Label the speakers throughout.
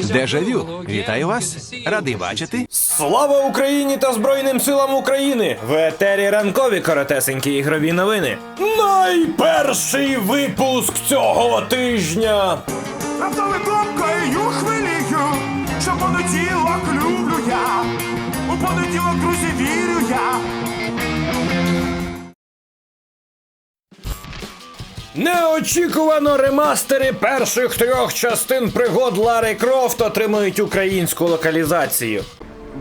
Speaker 1: Дежавю, вітаю вас. Радий бачити.
Speaker 2: Слава Україні та Збройним силам України! В етері ранкові коротесенькі ігрові новини. Найперший випуск цього тижня.
Speaker 3: Раптовий кнопкою хвилію, що понеділок люблю я. У понеділок, друзі, вірю я.
Speaker 2: Неочікувано ремастери перших трьох частин пригод Лари Крофт отримують українську локалізацію.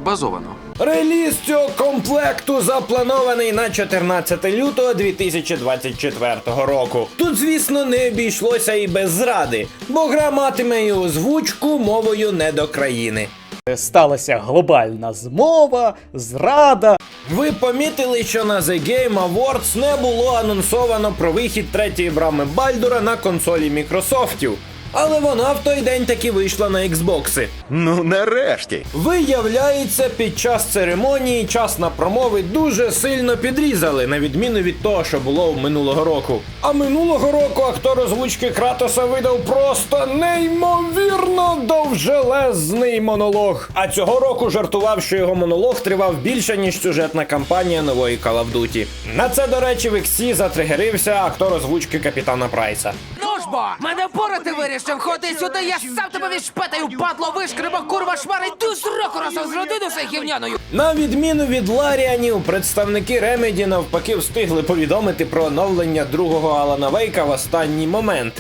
Speaker 4: Базовано.
Speaker 2: Реліз цього комплекту запланований на 14 лютого 2024 року. Тут, звісно, не обійшлося і без зради, бо гра матиме і озвучку мовою не до країни.
Speaker 5: Сталася глобальна змова, зрада.
Speaker 2: Ви помітили, що на The Game Awards не було анонсовано про вихід третьої брами Бальдура на консолі Мікрософтів. Але вона в той день таки вийшла на Xbox.
Speaker 1: Ну, нарешті.
Speaker 2: Виявляється, під час церемонії час на промови дуже сильно підрізали, на відміну від того, що було минулого року. А минулого року актор озвучки Кратоса видав просто неймовірно довжелезний монолог. А цього року жартував, що його монолог тривав більше, ніж сюжетна кампанія нової Call of Duty. На це, до речі, в Іксі затригерився актор озвучки капітана Прайса.
Speaker 6: Ну бо, мене порати вирішив, ходи сюди, я сам тебе відшпетаю, падло, вишкриба, курва, шмара, йду з року разом з родиною сей гівняною.
Speaker 2: На відміну від Ларіанів, представники Ремеді навпаки встигли повідомити про оновлення другого Алана Вейка в останній момент.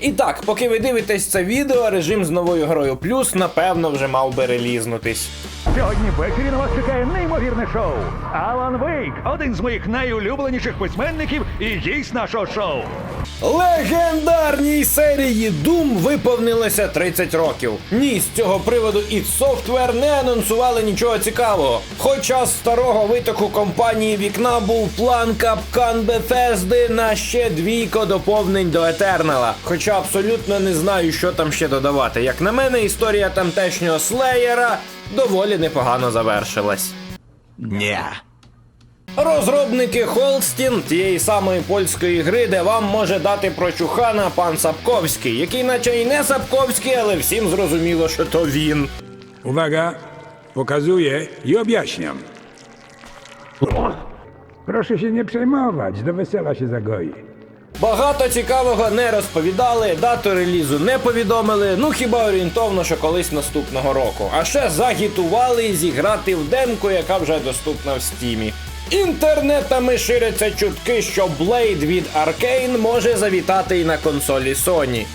Speaker 2: І так, поки ви дивитесь це відео, режим з новою грою плюс напевно вже мав би релізнутись.
Speaker 7: Сьогодні ввечері вас чекає неймовірне шоу. Алан Вейк, один з моїх найулюбленіших письменників і гість нашого шоу.
Speaker 2: Легендарній серії Doom виповнилося 30 років. Ні, з цього приводу id Software не анонсували нічого цікавого. Хоча з старого витоку компанії вікна був план Capcom Bethesdy на ще двійко доповнень до Етернала. Хоча абсолютно не знаю, що там ще додавати. Як на мене, історія тамтешнього слеєра доволі непогано завершилась.
Speaker 1: Ня.
Speaker 2: Розробники Холстін тієї самої польської гри, де вам може дати прочухана пан Сапковський, який наче й не Сапковський, але всім зрозуміло, що то він.
Speaker 8: Uwaga, pokazuję i objaśniam. Proszę się nie przejmować, do wesela się zagoi.
Speaker 2: Багато цікавого не розповідали, дату релізу не повідомили, ну хіба орієнтовно, що колись наступного року. А ще загітували зіграти в демку, яка вже доступна в стімі. Інтернетами ширяться чутки, що Blade від Arkane може завітати і на консолі Sony.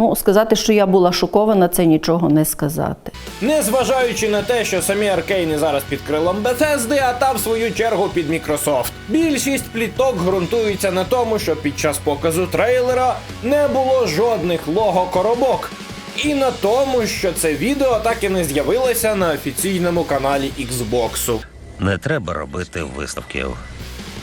Speaker 9: Ну, сказати, що я була шокована, це нічого не сказати.
Speaker 2: Незважаючи на те, що самі аркейни зараз під крилом Bethesda, а та в свою чергу під Microsoft. Більшість пліток ґрунтується на тому, що під час показу трейлера не було жодних лого коробок. І на тому, що це відео так і не з'явилося на офіційному каналі Xbox.
Speaker 10: Не треба робити висновків.